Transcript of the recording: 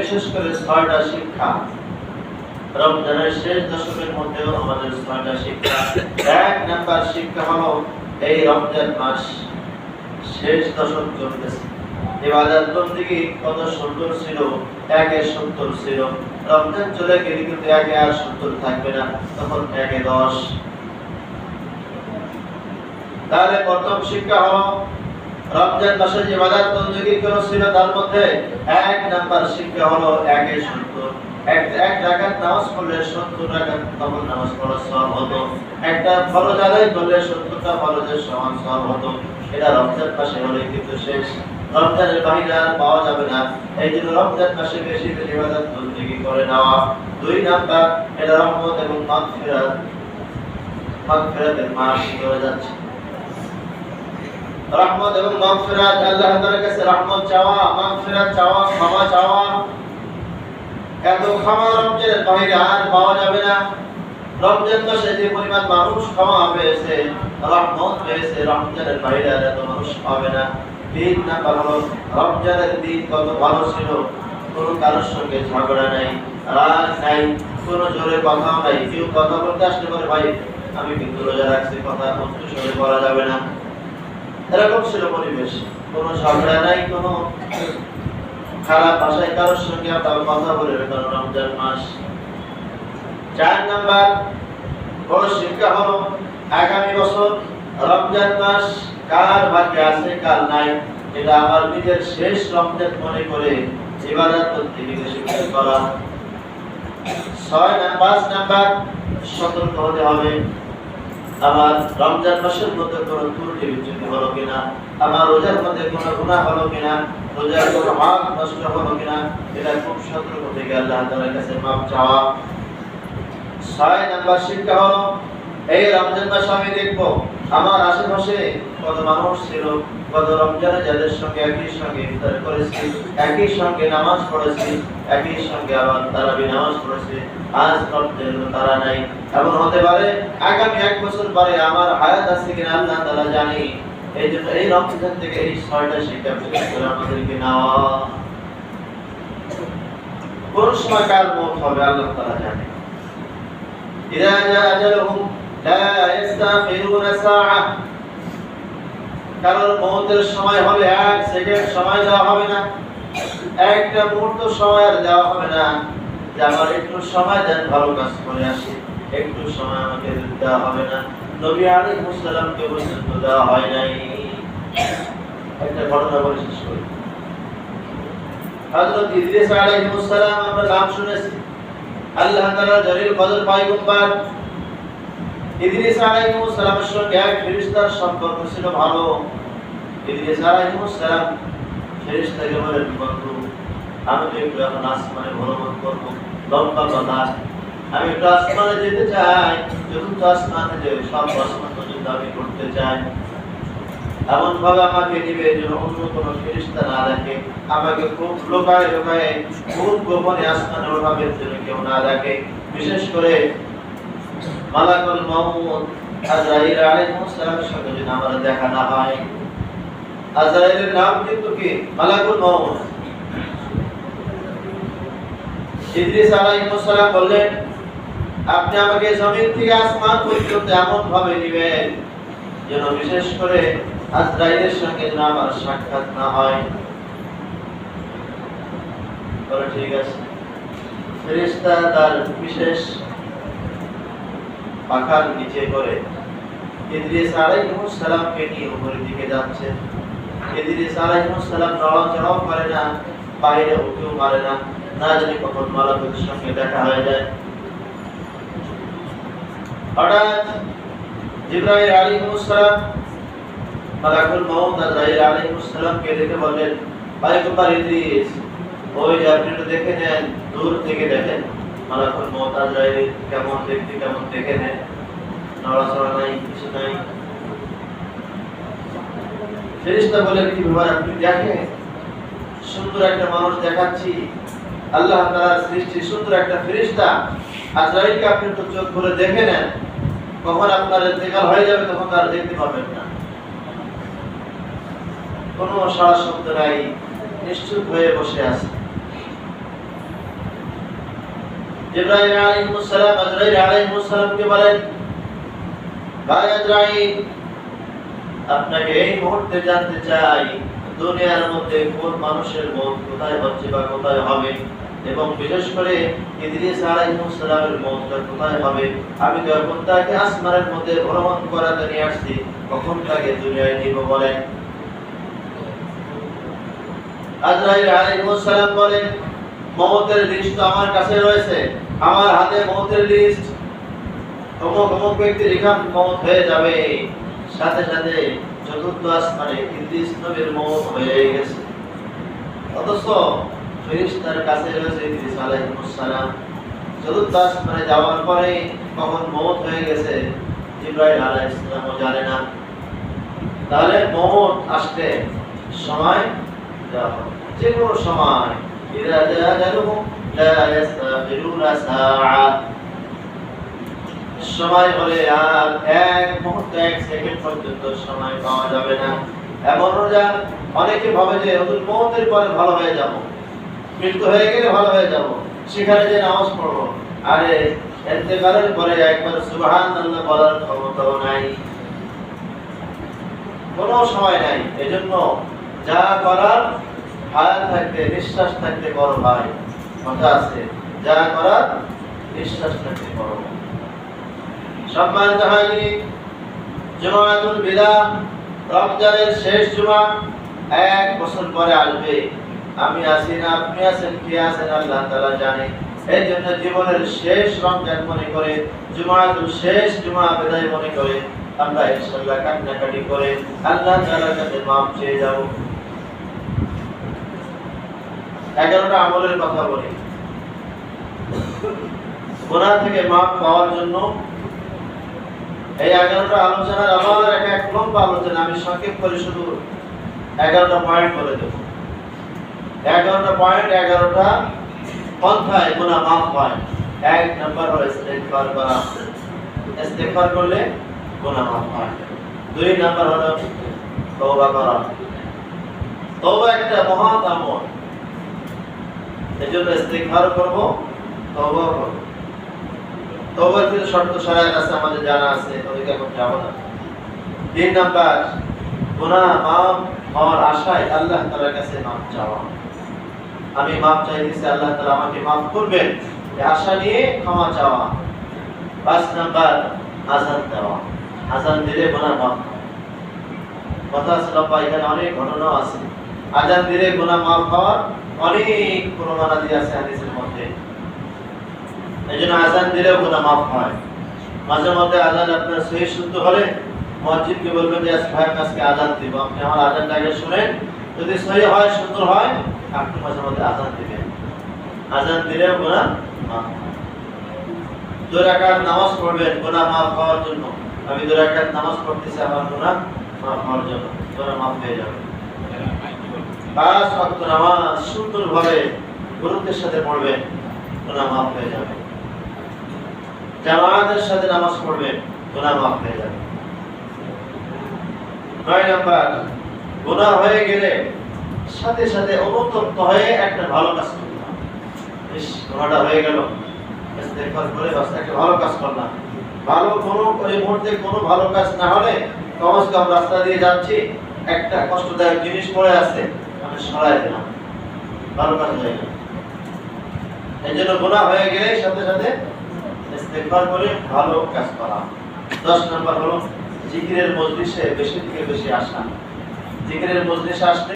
বিশেষ করে ছয়টা শিক্ষা। রমজানের শেষ দশকের মধ্যেও আমাদের শিক্ষা এক নাম্বার শিক্ষা হলো এই রমজান মাস। শেষ দশক চলতেছে। ইবাদত কত সুন্দর ছিল, একে সত্তর ছিল। রমজান চলে গেলে কিন্তু একে আর সত্তর থাকবে না, তখন একে দশ। তাহলে প্রথম শিক্ষা হলো রমজান মাসে যে ইবাদত বন্দিগি গুলো ছিল তার মধ্যে এক নাম্বার শিক্ষা হলো একে সত্তর এক এক রাকাত নামাজ পড়লে সত্তর রাকাত তখন নামাজ পড়ার সব হতো। একটা ফরজ আদায় করলে সত্তরটা ফরজের সমান সব হতো। এটা রমজান মাসে হলে কিন্তু শেষ। রমজানের বাহিরে আর পাওয়া যাবে না। এই জন্য রমজান মাসে বেশি বেশি ইবাদত বন্দেগী করে নেওয়া। দুই নাম্বার, এটা রহমত এবং মাগফিরাত। মাগফিরাতের মাস হয়ে যাচ্ছে। রহমত এবং মাগফিরাত, আল্লাহ তাআলার কাছে রহমত চাওয়া, মাগফিরাত চাওয়া, ক্ষমা চাওয়া। এত ক্ষমা রমজানের বাহিরে আর পাওয়া যাবে না। রমজান মাসে যে পরিমাণ মানুষ ক্ষমা পেয়েছে, রহমত পেয়েছে, রমজানের বাইরে আর এত মানুষ পাবে না। তিন নাম্বার হলো রমজানের দিন কত ভালো ছিল, কোনো কারোর সঙ্গে ঝগড়া নাই, রাগ নাই, কোনো জোরে কথাও নাই। কেউ কথা বলতে আসলে পরে, ভাই, আমি কিন্তু রোজা রাখছি, কথা উচ্চ স্বরে বলা যাবে না। এরকম ছিল পরিবেশ। কোনো ঝগড়া নাই, কোনো খারাপ ভাষায় কারোর সঙ্গে আপনার কথা বলে কারণ রমজান মাস। চার নাম্বার, বড় শিক্ষা হলো, আগামী বছর রমজান মাস কার ভাগ্যে আছে, কার নাই, এটা আমার নিজের শেষ রমজান মনে করে ইবাদত করতে গিয়ে করা। ছয় না, পাঁচ নাম্বার, সতর্ক হতে হবে। আমার রমজান মাসের মধ্যে কোনো ত্রুটি বিচ্যুতি হলো কিনা? আমার রোজার মধ্যে কোনো গুনাহ হলো কিনা? রোজার কোনো হক নষ্ট হলো কিনা? এটা খুব সতর্ক থেকে আল্লাহ তাআলার কাছে মাপ চাওয়া। ছয় নাম্বার শিক্ষা হলো, এই রমজান মাসে আমি দেখব আমার আশেপাশে কত মানুষ ছিল, কত রমজানে যাদের সঙ্গে একই সঙ্গে ইফতার করেছি, একই সঙ্গে নামাজ পড়েছি, একই সঙ্গে আবার তারাবি নামাজ পড়েছি। আজ রমজান তারা নাই এমন হতে পারে আগামী এক বছর পরে আমার হায়াত আছে কিনা আল্লাহ তাআলা জানি এই জন্য এই রমজান থেকে এই ছয়টা শিক্ষা বিশেষ করে আমাদেরকে নেওয়া কোন সময় কার মত হবে আল্লাহ তাআলা জানে إذا جاء أجلهم لا يستأخرون ساعة কারণ মৌতের সময় হবে এক সেকেন্ড সময় দেওয়া হবে না একটা মুহূর্ত সময় আর দেওয়া হবে না যে আমার একটু সময় দেন, ভালো কাজ করে আসি। একটু সময় আমাকে দেওয়া হবে না। নবী আলাইহিস সালামকে পর্যন্ত দেওয়া হয় নাই। একটা ঘটনা বলে শেষ করি। হযরত ইদ্রিস আমরা নাম শুনেছি। আল্লাহ তাআলা জলিল কদর পয়গম্বর ইদ্রিস আলাইহিস সালামের সঙ্গে এক ফেরেশতার সম্পর্ক ছিল ভালো। ইদ্রিস আলাইহিস সালাম ফেরেশতাকে বলেন, বন্ধু আমি তো এখন আসমানে যেতে চাই। আসমানে যে সব আসমান পর্যন্ত আমি করতে চাই। এমন ভাবে আমাকে নিবে যেন অন্য কোনো না দেখে। আমাকে খুব লোকায় লোকায়, খুব গোপনে আসমানে যেন কেউ না দেখে। বিশেষ করে মালাকুল মাউত, আজরাইল আলাইহিস সালামের সঙ্গে যেন আমার দেখা না হয়। আজরাইলের নাম কিন্তু কি? মালাকুল মাউত। ইদ্রিস আলাইহিস সালাম বললেন, আপনি আমাকে জমিন থেকে আসমান পর্যন্ত এমন ভাবে নিবেন যেন বিশেষ করে আজরাইলের সঙ্গে যেন আমার সাক্ষাৎ না হয়। বলে, ঠিক আছে। ফেরেশতা তার বিশেষ পাখার নিচে করে ইদ্রিস আলাইহিস সালামকে নিয়ে উপরের দিকে যাচ্ছে। ইদ্রিস আলাইহিস সালাম নড়াচড়াও করে না, বাইরে উঠেও পারে না। না জানি কখন মালাকুলের সঙ্গে দেখা হয়ে যায় হঠাৎ জিব্রাইল আলাইহিস সালাম মালাকুল মাউত আজরাইল আলাইহিস সালামকে দেখে বললেন পয়গম্বর ইদ্রিস ওই যে আপনি একটু দেখে নেন দূর থেকে দেখেন মালাকুল মাউত আজরাইল কেমন দেখতে কেমন দেখে নেন নড়াচড়া নাই কিছু নাই ফেরেশতা বলেন কি ব্যাপার আপনি দেখেন সুন্দর একটা মানুষ দেখাচ্ছি আল্লাহ সৃষ্টি সুন্দর একটা আপনি চোখ দেখে নেন, কখন আপনার ইন্তেকাল হয়ে যাবে তখন তার দেখতে পাবেন না। সারা শব্দ নাই, নিশ্চুপ হয়ে বসে আছে। জিব্রাইল আলাইহিস সালাম, আজরাইল আলাইহিস বলেন, ভাই আজরাইল, আপনাকে এই মুহূর্তে জানতে চাই, দুনিয়ার মধ্যে কোন মানুষের মন কোথায় হচ্ছে বা কোথায় হবে? এবং বিশেষ করে ইদ্রিস আলাইহিস সালামের মতটা কোথায় হবে? আমি আসমানের মধ্যে ভ্রমণ করাতে নিয়ে আসছি। কখন তাকে দুনিয়ায় নিব আজরাইল আলাইহিস সালাম বলেন, মমতের লিস্ট আমার কাছে রয়েছে। আমার হাতে মমতের লিস্ট অমুক অমুক ব্যক্তি রেখান মত হয়ে যাবে। সাথে সাথে চতুর্থ আসমানে ইদ্রিস নবীর মত হয়ে গেছে। অথচ ফেরেশতার কাছে রয়েছে ইদ্রিস আলাইহিস সালাম চতুর্থ আসমানে যাওয়ার পরে কখন মত হয়ে গেছে ইব্রাহিম আলাইহিস সালামও জানে না তাহলে মত আসলে সময় দেওয়া হবে যে কোনো সময় إذا جاء أجلهم لا يستأخرون ساعة সময় হলে আর এক মুহূর্ত এক সেকেন্ড পর্যন্ত সময় পাওয়া যাবে না এমনও যা অনেকে ভাবে যে হুজুর মৌতের পরে ভালো হয়ে যাব মৃত্যু হয়ে গেলে ভালো হয়ে যাব। সেখানে যে নামাজ পড়ব। আরে, এতেকালের পরে একবার সুবহান আল্লাহ বলার ক্ষমতাও নাই। কোনো সময় নাই। এজন্য যা করার, হায়াত থাকতে নিঃশ্বাস থাকতে বড় ভাই। কথা আছে। যা করার নিঃশ্বাস থাকতে বড় ভাই। সম্মানিত হাজিরি জুমাতুল বিদা, রমজানের শেষ জুমা এক বছর পরে আসবে। আমি আছি না, আপনি আছেন, কে আছেন আল্লাহ তাআলা জানে। এই জন্য জীবনের শেষ রমজান মনে করে জুমাতুল শেষ জুমা বিদায় মনে করে, আমরা ইনশাআল্লাহ কান্নাকাটি করে আল্লাহ তাআলার কাছে মাপ চেয়ে যাব এগারোটা আমলের কথা বলি। গুনাহ থেকে মাপ পাওয়ার জন্য এই এগারোটা আলোচনার আবার এক এক লম্বা আলোচনা, আমি সংক্ষেপ করে শুধু এগারোটা পয়েন্ট বলে দেব। এগারোটা পয়েন্ট এগারোটা পন্থায় গুণা মাফ হয়। এক নম্বর হলো ইস্তেগফার করা। ইস্তেগফার করলে গুণা মাফ হয়। দুই নম্বর হলো তওবা করা। তওবা একটা মহৎ আমল। এজন্য ইস্তেগফার করব তওবা করব। তওবার কিছু শর্ত শরায়ত আছে, আমাদের জানা আছে ওদিকে এখন যাব না। তিন নাম্বার গুনাহ মাফ হওয়ার আশায় আল্লাহ তাআলার কাছে মাফ চাওয়া। আমি মাফ চাইতেছি, আল্লাহ তাআলা আমাকে মাফ করবেন। আশা নিয়ে ক্ষমা চাওয়া। পাঁচ নাম্বার, আজান দেওয়া। আজান দিলে গুনাহ মাফ কথা লম্বা এখানে অনেক ঘটনা আছে। আজান দিলে গুনাহ মাফ হওয়ার অনেক প্রমাণাদি আছে হাদিসের মধ্যে। এই জন্য আজান দিলেও গুনাহ মাফ হয়। মাঝে মধ্যে আজান আপনার সহি শুদ্ধ হলে মসজিদকে বলবেন যে ভাই আজকে আজান দিব। আপনি আমার আজানটা আগে শুনেন। যদি সহি হয়, সুন্দর হয় আপনি মাঝে মধ্যে আজান দিবেন আজান দিলেও গুনাহ মাফ নামাজ পড়বেন, গুনাহ মাফ হওয়ার জন্য। আমি দুই রাকাত নামাজ পড়তেছি, আমার গুনাহ মাফ হওয়ার জন্য। গুনাহ মাফ হয়ে যাবে। পাঁচ ওয়াক্ত নামাজ সুন্দরভাবে গুরুত্বের সাথে পড়বেন গোনা মাফ হয়ে যাবে। জামাতের সাথে নামাজ পড়বেন গোনা মাফ হয়ে যাবে। নয় নাম্বার গুনাহ হয়ে গেলে সাথে সাথে অনুতপ্ত হয়ে একটা ভালো কাজ করতে হবে ইস গুনাহটা হয়ে গেল। ইস্তেগফার করে বাস, একটা ভালো কাজ করলাম। ভালো কোনো এই মুহূর্তে কোনো ভালো কাজ না হলে কমস কম রাস্তা দিয়ে যাচ্ছি, একটা কষ্টদায়ক জিনিস পড়ে আছে আমি সরাই দিলাম। ভালো কাজ হয়ে গেল। এই জন্য গুনাহ হয়ে গেলে সাথে সাথে ইস্তেগফার করে ভালো কাজ করা। দশ নম্বর হলো জিকিরের মজলিসে বেশি থেকে বেশি আসা। জিকিরের মজলিসে আসলে